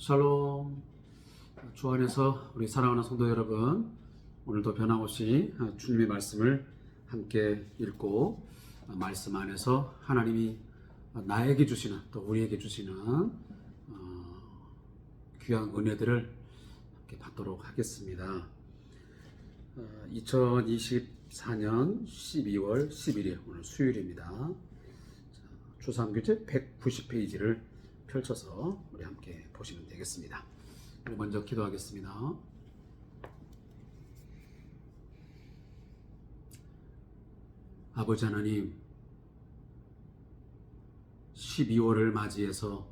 샬롬 주 안에서 우리 사랑하는 성도 여러분 오늘도 변함없이 주님의 말씀을 함께 읽고 말씀 안에서 하나님이 나에게 주시는 또 우리에게 주시는 어, 귀한 은혜들을 함께 받도록 하겠습니다. 2024년 12월 11일 오늘 수요일입니다. 주삼교재 190페이지를 펼쳐서 우리 함께 보시면 되겠습니다. 먼저 기도하겠습니다. 아버지 하나님, 12월을 맞이해서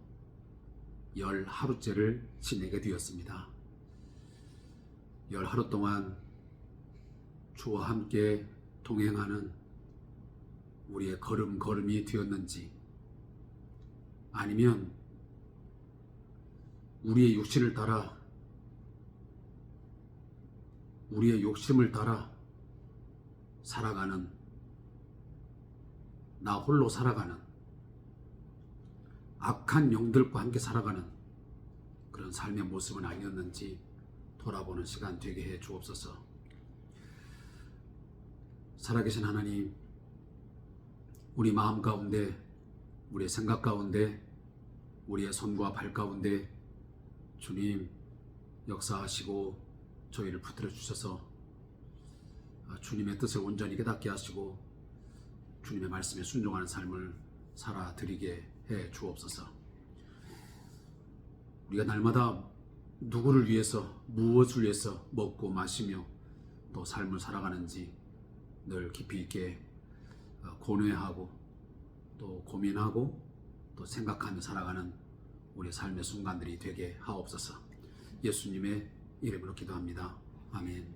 열 하루째를 지내게 되었습니다. 열 하루 동안 주와 함께 동행하는 우리의 걸음걸음이 되었는지 아니면 우리의 육신을 따라 우리의 욕심을 따라 살아가는 나 홀로 살아가는 악한 영들과 함께 살아가는 그런 삶의 모습은 아니었는지 돌아보는 시간 되게 해 주옵소서. 살아계신 하나님, 우리 마음 가운데, 우리의 생각 가운데, 우리의 손과 발 가운데 주님 역사하시고 저희를 붙들어 주셔서 아, 주님의 뜻을 온전히 깨닫게 하시고 주님의 말씀에 순종하는 삶을 살아드리게 해 주옵소서. 우리가 날마다 누구를 위해서 무엇을 위해서 먹고 마시며 또 삶을 살아가는지 늘 깊이 있게 어, 고뇌하고 또 고민하고 또 생각하며 살아가는 우리 삶의 순간들이 되게 하옵소서. 예수님의 이름으로 기도합니다. 아멘.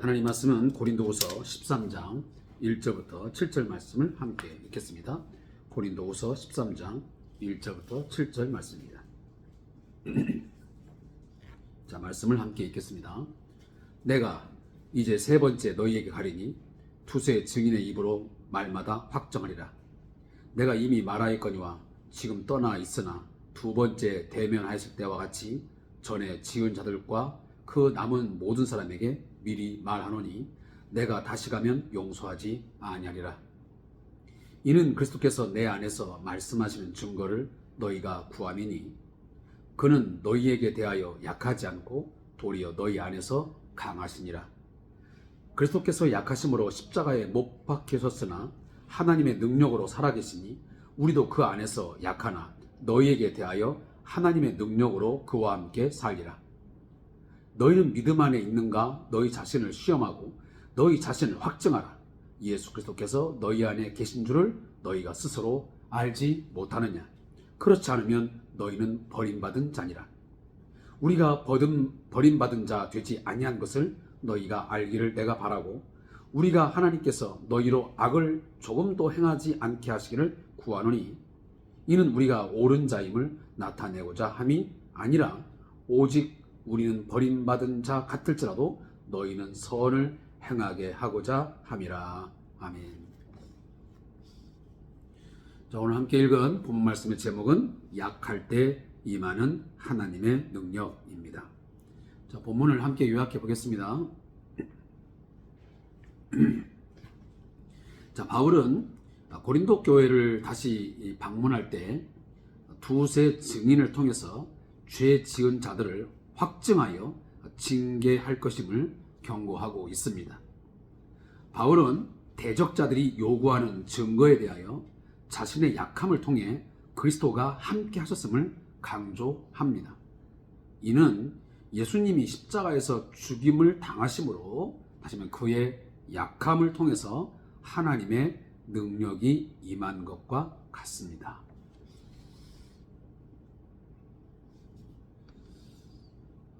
하나님 말씀은 고린도후서 13장 1절부터 7절 말씀을 함께 읽겠습니다. 고린도후서 13장 1절부터 7절 말씀입니다. 자, 말씀을 함께 읽겠습니다. 내가 이제 세 번째 너희에게 가리니 두세 증인의 입으로 말마다 확정하리라. 내가 이미 말하였거니와 지금 떠나 있으나 두 번째 대면하였을 때와 같이 전에 지은 자들과 그 남은 모든 사람에게 미리 말하노니 내가 다시 가면 용서하지 아니하리라. 이는 그리스도께서 내 안에서 말씀하시는 증거를 너희가 구함이니 그는 너희에게 대하여 약하지 않고 도리어 너희 안에서 강하시니라. 그리스도께서 약하심으로 십자가에 못 박히셨으나 하나님의 능력으로 살아계시니 우리도 그 안에서 약하나 너희에게 대하여 하나님의 능력으로 그와 함께 살리라. 너희는 믿음 안에 있는가 너희 자신을 시험하고 너희 자신을 확증하라. 예수 그리스도께서 너희 안에 계신 줄을 너희가 스스로 알지 못하느냐. 그렇지 않으면 너희는 버림받은 자니라. 우리가 버림, 버림받은 자 되지 아니한 것을 너희가 알기를 내가 바라고 우리가 하나님께서 너희로 악을 조금도 행하지 않게 하시기를 구하노니 이는 우리가 옳은 자임을 나타내고자 함이 아니라 오직 우리는 버림받은 자 같을지라도 너희는 선을 행하게 하고자 함이라. 아멘. 자, 오늘 함께 읽은 본문 말씀의 제목은 약할 때 임하는 하나님의 능력입니다. 자, 본문을 함께 요약해 보겠습니다. 자, 바울은 고린도 교회를 다시 방문할 때 두세 증인을 통해서 죄 지은 자들을 확증하여 징계할 것임을 경고하고 있습니다. 바울은 대적자들이 요구하는 증거에 대하여 자신의 약함을 통해 그리스도가 함께 하셨음을 강조합니다. 이는 예수님이 십자가에서 죽임을 당하심으로 다시 말해 그의 약함을 통해서 하나님의 능력이 임한 것과 같습니다.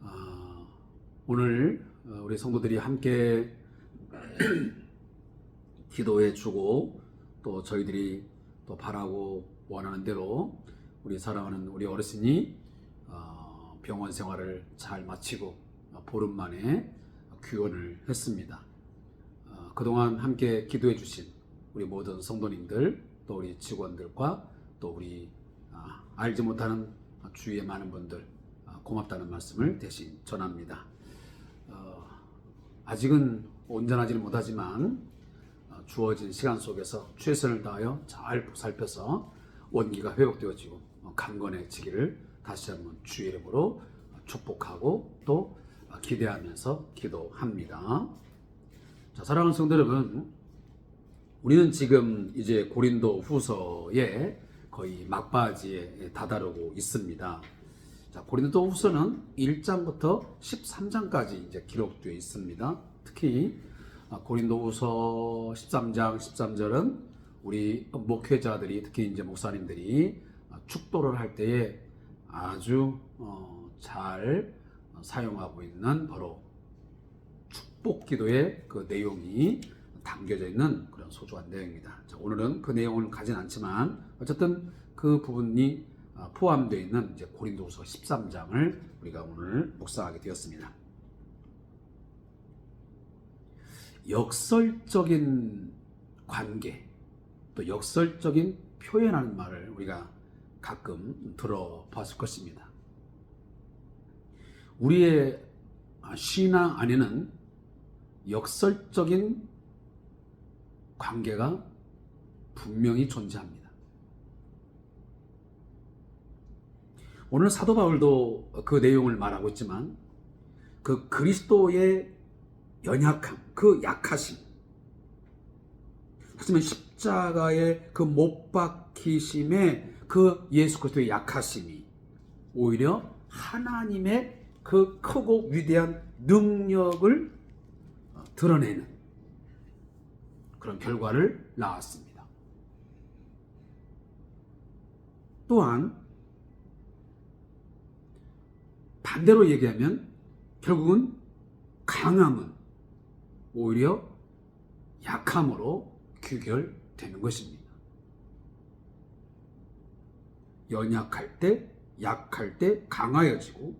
아, 오늘 우리 성도들이 함께 기도해 주고 또 저희들이 또 바라고 원하는 대로 우리 사랑하는 우리 어르신이 어, 병원 생활을 잘 마치고 보름 만에 귀원을 했습니다. 어, 그동안 함께 기도해 주신 우리 모든 성도님들 또 우리 직원들과 또 우리 아, 알지 못하는 주위의 많은 분들 아, 고맙다는 말씀을 대신 전합니다. 어, 아직은 온전하지는 못하지만 어, 주어진 시간 속에서 최선을 다하여 잘 보살펴서 원기가 회복되어지고 어, 강건해지기를 다시 한번 주의 이름으로 축복하고 또 어, 기대하면서 기도합니다. 자, 사랑하는 성도 여러분, 우리는 지금 이제 고린도 후서에 거의 막바지에 다다르고 있습니다. 자, 고린도 후서는 1장부터 13장까지 이제 기록되어 있습니다. 특히 아, 고린도 후서 13장, 13절은 우리 목회자들이 특히 이제 목사님들이 아, 축도를 할 때에 아주 어, 잘 사용하고 있는 바로 축복 기도의 그 내용이 담겨져 있는 그런 소중한 내용입니다. 자, 오늘은 그 내용을 가진 않지만 어쨌든 그 부분이 아, 포함되어 있는 이제 고린도후서 13장을 우리가 오늘 묵상하게 되었습니다. 역설적인 관계 또 역설적인 표현하는 말을 우리가 가끔 들어봤을 것입니다. 우리의 신앙 안에는 역설적인 관계가 분명히 존재합니다. 오늘 사도 바울도 그 내용을 말하고 있지만 그 그리스도의 연약함, 그 약하심, 하지만 십자가의 그 못 박히심의 그 예수 그리스도의 약하심이 오히려 하나님의 그 크고 위대한 능력을 드러내는 그런 결과를 낳았습니다. 또한 반대로 얘기하면 결국은 강함은 오히려 약함으로 귀결되는 것입니다. 연약할 때, 약할 때 강하여지고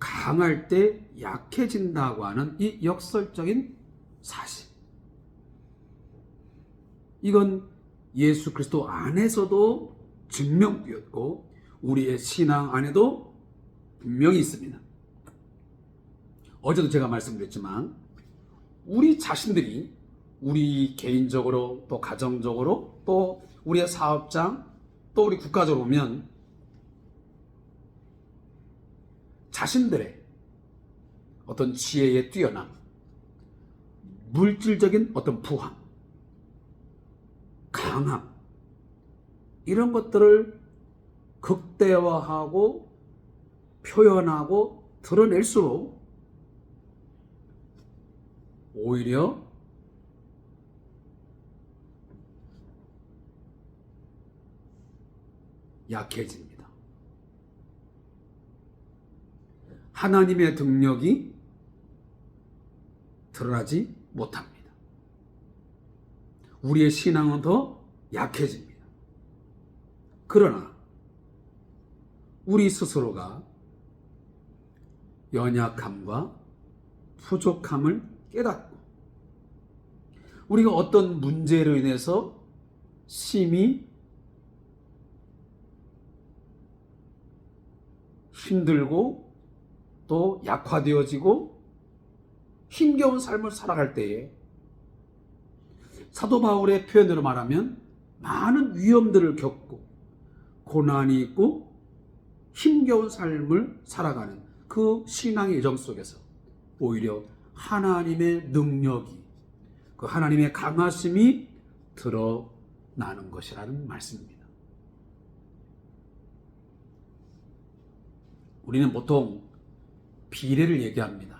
강할 때 약해진다고 하는 이 역설적인 사실. 이건 예수 그리스도 안에서도 증명되었고 우리의 신앙 안에도 분명히 있습니다. 어제도 제가 말씀드렸지만 우리 자신들이 우리 개인적으로 또 가정적으로 또 우리의 사업장 또 우리 국가적으로 보면 자신들의 어떤 지혜에 뛰어남 물질적인 어떤 부함 강함 이런 것들을 극대화하고 표현하고 드러낼수록 오히려 약해집니다. 하나님의 능력이 드러나지 못합니다. 우리의 신앙은 더 약해집니다. 그러나 우리 스스로가 연약함과 부족함을 깨닫고 우리가 어떤 문제로 인해서 심히 힘들고 또 약화되어지고 힘겨운 삶을 살아갈 때에 사도 바울의 표현으로 말하면 많은 위험들을 겪고 고난이 있고 힘겨운 삶을 살아가는 그 신앙의 여정 속에서 오히려 하나님의 능력이 그 하나님의 강하심이 드러나는 것이라는 말씀입니다. 우리는 보통 비례를 얘기합니다.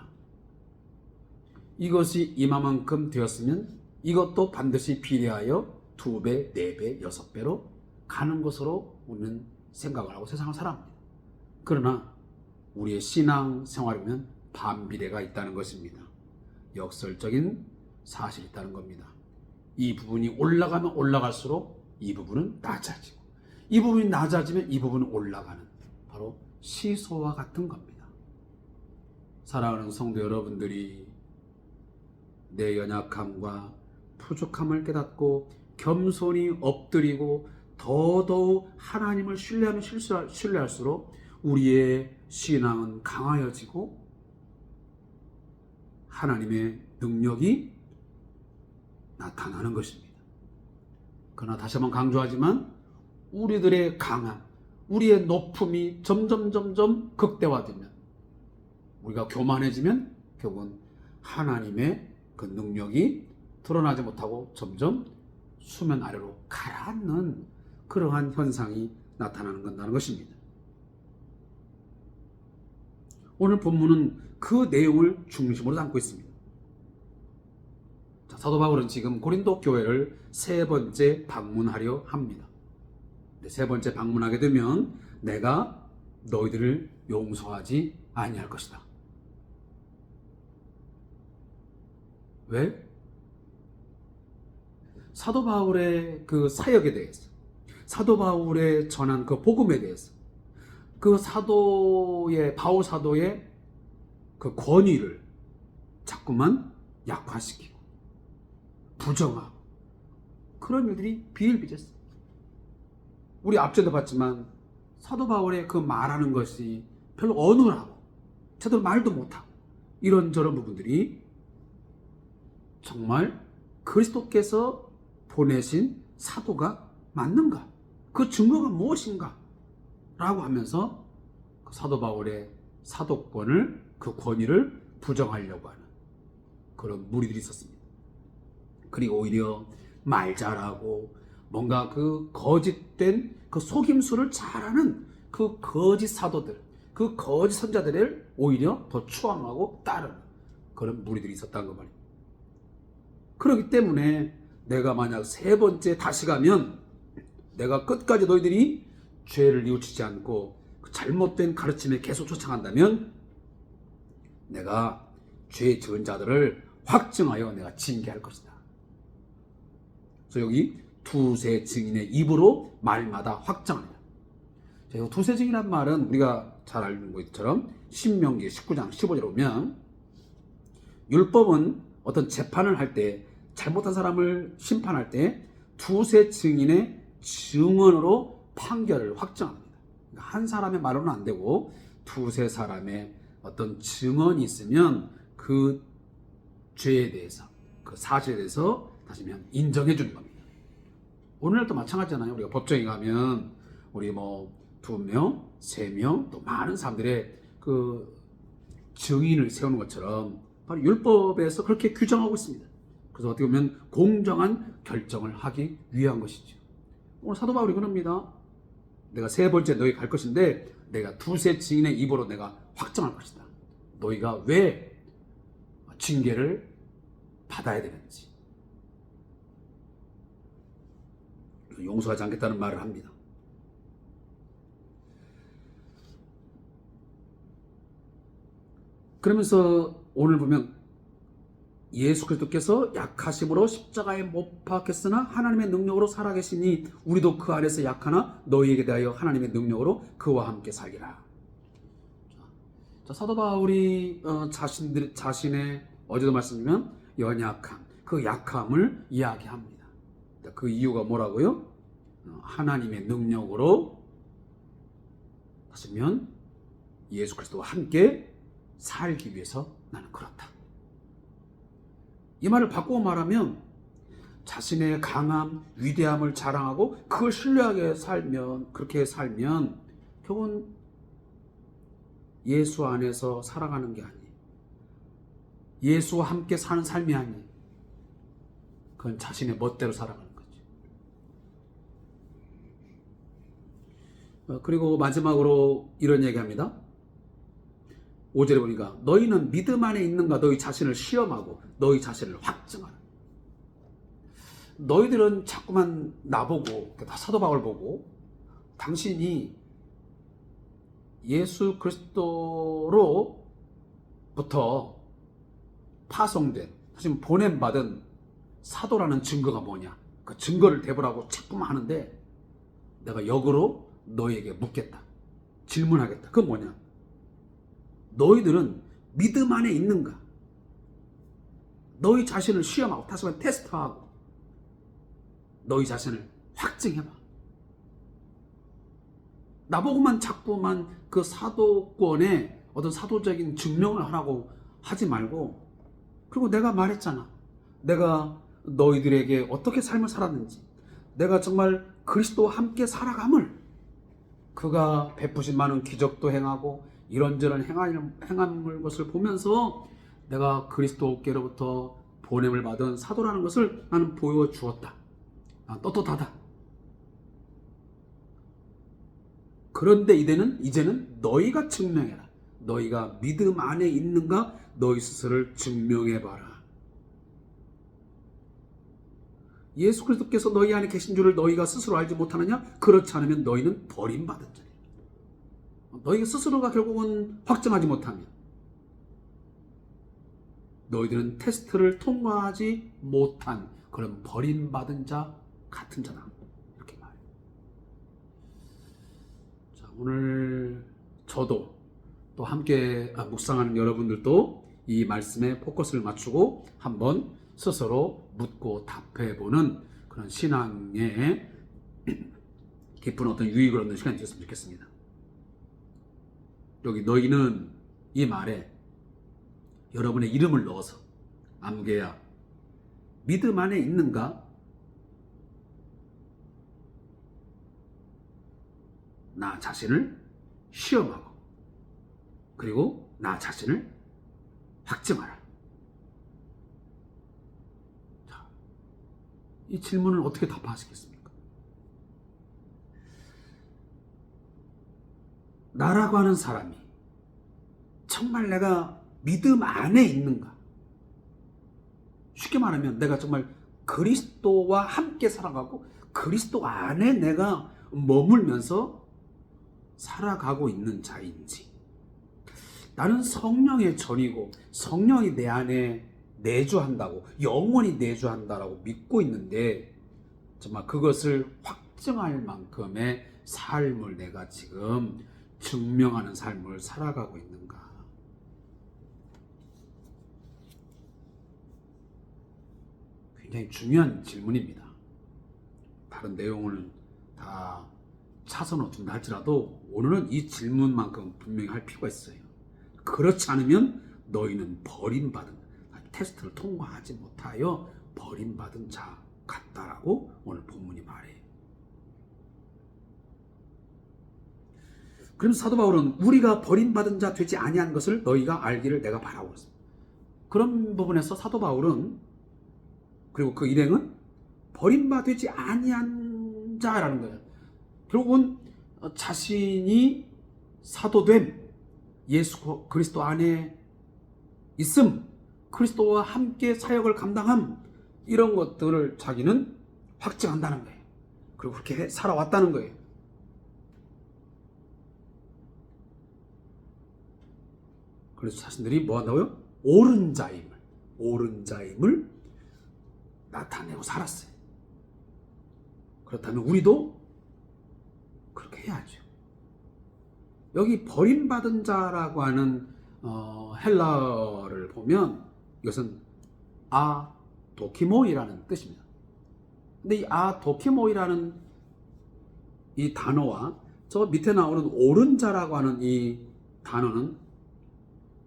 이것이 이마만큼 되었으면 이것도 반드시 비례하여 두 배, 네 배, 여섯 배로 가는 것으로 우리는 생각을 하고 세상을 살아갑니다. 그러나 우리의 신앙 생활에 보면 반비례가 있다는 것입니다. 역설적인 사실이 있다는 겁니다. 이 부분이 올라가면 올라갈수록 이 부분은 낮아지고 이 부분이 낮아지면 이 부분은 올라가는 바로 시소와 같은 겁니다. 사랑하는 성도 여러분들이 내 연약함과 부족함을 깨닫고 겸손히 엎드리고 더더욱 하나님을 신뢰하면 신뢰할수록 우리의 신앙은 강하여지고 하나님의 능력이 나타나는 것입니다. 그러나 다시 한번 강조하지만 우리들의 강함, 우리의 높음이 점점 점점 극대화되면 우리가 교만해지면 결국은 하나님의 그 능력이 드러나지 못하고 점점 수면 아래로 가라앉는 그러한 현상이 나타나는 건다는 것입니다. 오늘 본문은 그 내용을 중심으로 담고 있습니다. 자, 사도 바울은 지금 고린도 교회를 세 번째 방문하려 합니다. 세 번째 방문하게 되면 내가 너희들을 용서하지 아니할 것이다. 왜? 사도 바울의 그 사역에 대해서, 사도 바울의 전한 그 복음에 대해서, 그 사도의 바울 사도의 그 권위를 자꾸만 약화시키고 부정하고 그런 일들이 비일비재했어요. 우리 앞전도 봤지만 사도 바울의 그 말하는 것이 별로 어눌하고 제대로 말도 못하고 이런저런 부분들이 정말 그리스도께서 보내신 사도가 맞는가? 그 증거가 무엇인가? 라고 하면서 그 사도 바울의 사도권을 그 권위를 부정하려고 하는 그런 무리들이 있었습니다. 그리고 오히려 말 잘하고 뭔가 그 거짓된 그 속임수를 잘하는 그 거짓 사도들, 그 거짓 선자들을 오히려 더 추앙하고 따르는 그런 무리들이 있었다는 거 말이에요. 그렇기 때문에 내가 만약 세 번째 다시 가면 내가 끝까지 너희들이 죄를 뉘우치지 않고 그 잘못된 가르침에 계속 쫓아간다면 내가 죄 지은 자들을 확증하여 내가 징계할 것이다. 그래서 여기 두세 증인의 입으로 말마다 확정합니다. 두세 증이란 말은 우리가 잘 알는 것처럼 신명기 19장 15절에 보면 율법은 어떤 재판을 할 때 잘못한 사람을 심판할 때 두세 증인의 증언으로 판결을 확정합니다. 그러니까 한 사람의 말로는 안 되고 두세 사람의 어떤 증언이 있으면 그 죄에 대해서 그 사실에 대해서 다시면 인정해 주는 겁니다. 오늘날도 마찬가지잖아요. 우리가 법정에 가면 우리 뭐 두 명, 세 명, 또 많은 사람들의 그 증인을 세우는 것처럼 바로 율법에서 그렇게 규정하고 있습니다. 그래서 어떻게 보면 공정한 결정을 하기 위한 것이죠. 오늘 사도 바울이 그럽니다. 내가 세 번째 너희 갈 것인데 내가 두세 증인의 입으로 내가 확정할 것이다. 너희가 왜 징계를 받아야 되는지. 용서하지 않겠다는 말을 합니다. 그러면서 오늘 보면 예수 그리스도께서 약하심으로 십자가에 못 박혔으나 하나님의 능력으로 살아계시니 우리도 그 안에서 약하나 너희에게 대하여 하나님의 능력으로 그와 함께 살리라. 자, 사도 바울이 어, 자신들 자신의 어제도 말씀드리면 연약함, 그 약함을 이야기합니다. 그 이유가 뭐라고요? 어, 하나님의 능력으로 하시면 예수 그리스도와 함께 살기 위해서 나는 그렇다. 이 말을 바꾸어 말하면 자신의 강함, 위대함을 자랑하고 그걸 신뢰하게 살면 그렇게 살면 결국은 예수 안에서 살아가는 게 아니에요. 예수와 함께 사는 삶이 아니에요. 그건 자신의 멋대로 살아가는 거죠. 어, 그리고 마지막으로 이런 얘기합니다. 5절에 보니까 너희는 믿음 안에 있는가? 너희 자신을 시험하고 너희 자신을 확증하라. 너희들은 자꾸만 나보고 다 사도 바울 보고 당신이 예수 그리스도로부터 파송된 사실 보냄 받은 사도라는 증거가 뭐냐? 그 증거를 대보라고 자꾸만 하는데 내가 역으로 너에게 묻겠다. 질문하겠다. 그건 뭐냐 너희들은 믿음 안에 있는가? 너희 자신을 시험하고 다시 말해 테스트하고 너희 자신을 확증해봐. 나보고만 자꾸만 그 사도권에 어떤 사도적인 증명을 하라고 하지 말고 그리고 내가 말했잖아. 내가 너희들에게 어떻게 삶을 살았는지 내가 정말 그리스도와 함께 살아감을 그가 베푸신 많은 기적도 행하고 이런저런 행한, 행한 것을 보면서 내가 그리스도께로부터 보냄을 받은 사도라는 것을 나는 보여주었다. 난 떳떳하다. 그런데 이제는 이제는 너희가 증명해라. 너희가 믿음 안에 있는가 너희 스스로를 증명해봐라. 예수 그리스도께서 너희 안에 계신 줄을 너희가 스스로 알지 못하느냐? 그렇지 않으면 너희는 버림받은 자리야. 너희 스스로가 결국은 확정하지 못하면 너희들은 테스트를 통과하지 못한 그런 버림받은 자 같은 자다. 이렇게 말해요. 자, 오늘 저도 또 함께 아, 묵상하는 여러분들도 이 말씀에 포커스를 맞추고 한번 스스로 묻고 답해보는 그런 신앙의 깊은 어떤 유익을 얻는 시간이 되었으면 좋겠습니다. 여기 너희는 이 말에 여러분의 이름을 넣어서 암개야 믿음 안에 있는가? 나 자신을 시험하고 그리고 나 자신을 확증하라. 자, 이 질문을 어떻게 답하시겠습니까? 나라고 하는 사람이 정말 내가 믿음 안에 있는가? 쉽게 말하면 내가 정말 그리스도와 함께 살아가고 그리스도 안에 내가 머물면서 살아가고 있는 자인지 나는 성령의 전이고 성령이 내 안에 내주한다고 영원히 내주한다라고 믿고 있는데 정말 그것을 확증할 만큼의 삶을 내가 지금 증명하는 삶을 살아가고 있는가? 굉장히 중요한 질문입니다. 다른 내용을 다 차선으로 둔다 할지라도 오늘은 이 질문만큼 분명히 할 필요가 있어요. 그렇지 않으면 너희는 버림받은 테스트를 통과하지 못하여 버림받은 자 같다라고 오늘 본문이 말해요. 그럼 사도 바울은 우리가 버림받은 자 되지 아니한 것을 너희가 알기를 내가 바라고 있습니다. 그런 부분에서 사도 바울은 그리고 그 일행은 버림받지 아니한 자라는 거예요. 결국은 자신이 사도됨 예수 그리스도 안에 있음 그리스도와 함께 사역을 감당함 이런 것들을 자기는 확증한다는 거예요. 그리고 그렇게 살아왔다는 거예요. 그래서 자신들이 뭐 한다고요? 옳은 자임을 옳은 자임을 나타내고 살았어요. 그렇다면 우리도 그렇게 해야죠. 여기 버림받은 자라고 하는 어, 헬라어를 보면 이것은 아 도키모이라는 뜻입니다. 근데 이 아 도키모이라는 이 단어와 저 밑에 나오는 옳은 자라고 하는 이 단어는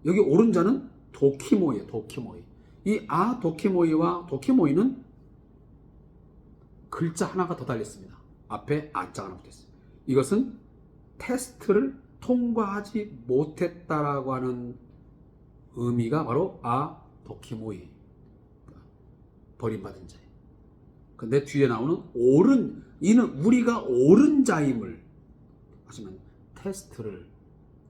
여기 옳은 자는 도키모이에요. 도키모이. 이 아 도키모이와 도키모이는 글자 하나가 더 달렸습니다. 앞에 아자가 하나 붙었어요. 이것은 테스트를 통과하지 못했다라고 하는 의미가 바로 아 도키모이 버림받은 자예요. 근데 뒤에 나오는 옳은 이는 우리가 옳은 자임을 하시면 테스트를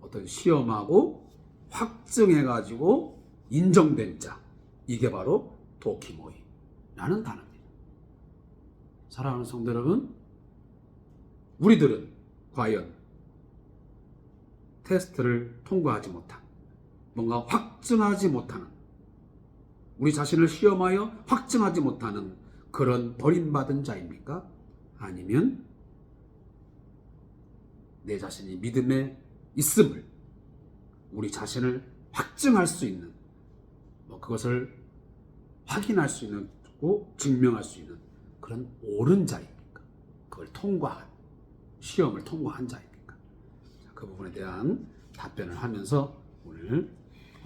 어떤 시험하고 확증해 가지고 인정된 자 이게 바로 도키모이라는 단어입니다. 사랑하는 성도 여러분, 우리들은 과연 테스트를 통과하지 못한 뭔가 확증하지 못하는 우리 자신을 시험하여 확증하지 못하는 그런 버림받은 자입니까? 아니면 내 자신이 믿음에 있음을 우리 자신을 확증할 수 있는 뭐 그것을 확인할 수 있는 고 증명할 수 있는 그런 옳은 자입니까? 그걸 통과한 시험을 통과한 자입니까? 그 부분에 대한 답변을 하면서 오늘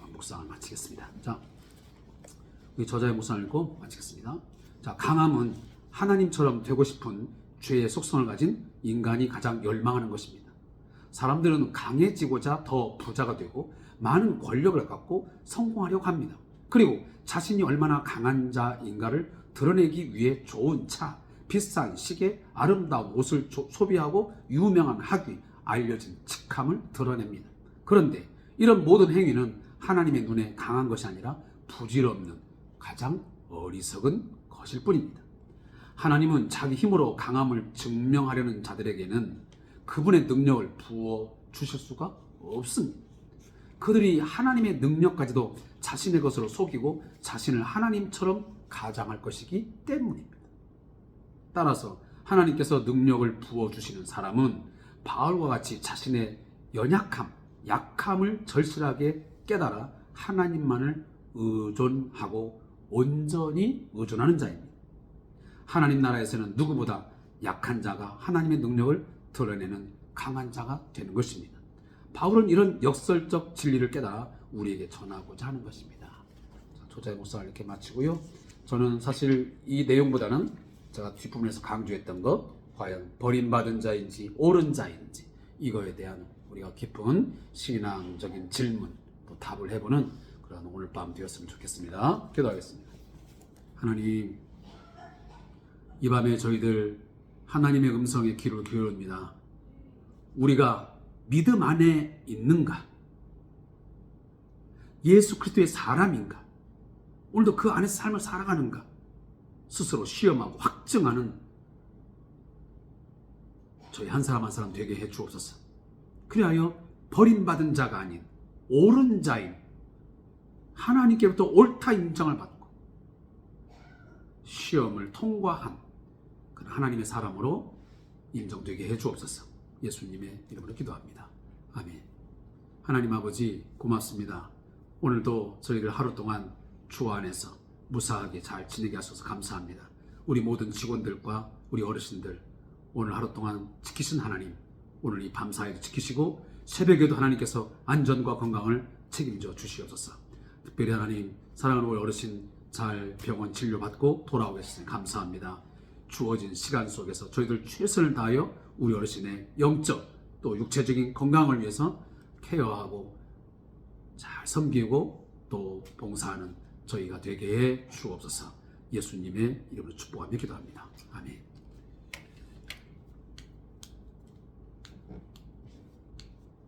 어, 묵상을 마치겠습니다. 자, 우리 저자의 묵상을 읽고 마치겠습니다. 자, 강함은 하나님처럼 되고 싶은 죄의 속성을 가진 인간이 가장 열망하는 것입니다. 사람들은 강해지고자 더 부자가 되고 많은 권력을 갖고 성공하려고 합니다. 그리고 자신이 얼마나 강한 자인가를 드러내기 위해 좋은 차, 비싼 시계, 아름다운 옷을 조- 소비하고 유명한 학위, 알려진 직함을 드러냅니다. 그런데 이런 모든 행위는 하나님의 눈에 강한 것이 아니라 부질없는 가장 어리석은 것일 뿐입니다. 하나님은 자기 힘으로 강함을 증명하려는 자들에게는 그분의 능력을 부어 주실 수가 없습니다. 그들이 하나님의 능력까지도 자신의 것으로 속이고 자신을 하나님처럼 가장할 것이기 때문입니다. 따라서 하나님께서 능력을 부어 주시는 사람은 바울과 같이 자신의 연약함, 약함을 절실하게 깨달아 하나님만을 의존하고 온전히 의존하는 자입니다. 하나님 나라에서는 누구보다 약한 자가 하나님의 능력을 드러내는 강한 자가 되는 것입니다. 바울은 이런 역설적 진리를 깨달아 우리에게 전하고자 하는 것입니다. 자, 조자의 목사를 이렇게 마치고요. 저는 사실 이 내용보다는 제가 뒷부분에서 강조했던 것, 과연 버림받은 자인지 옳은 자인지 이거에 대한 우리가 깊은 신앙적인 질문, 또 답을 해보는 그런 오늘 밤 되었으면 좋겠습니다. 기도하겠습니다. 하나님, 이 밤에 저희들 하나님의 음성에 귀를 기울입니다. 우리가 믿음 안에 있는가? 예수 그리스도의 사람인가? 오늘도 그 안에서 삶을 살아가는가? 스스로 시험하고 확증하는 저희 한 사람 한 사람 되게 해 주옵소서. 그리하여 버림받은 자가 아닌 옳은 자인 하나님께부터 옳다 인정을 받고 시험을 통과한 하나님의 사람으로 인정되게 해 주옵소서. 예수님의 이름으로 기도합니다. 아멘. 하나님 아버지 고맙습니다. 오늘도 저희를 하루 동안 주 안에서 무사하게 잘 지내게 하셔서 감사합니다. 우리 모든 직원들과 우리 어르신들 오늘 하루 동안 지키신 하나님 오늘 이 밤사이도 지키시고 새벽에도 하나님께서 안전과 건강을 책임져 주시옵소서. 특별히 하나님 사랑하는 우리 어르신 잘 병원 치료받고 돌아오겠으니 감사합니다. 주어진 시간 속에서 저희들 최선을 다하여 우리 어르신의 영적 또 육체적인 건강을 위해서 케어하고 잘 섬기고 또 봉사하는 저희가 되게 해 주옵소서. 예수님의 이름으로 축복하며 기도합니다. 아멘.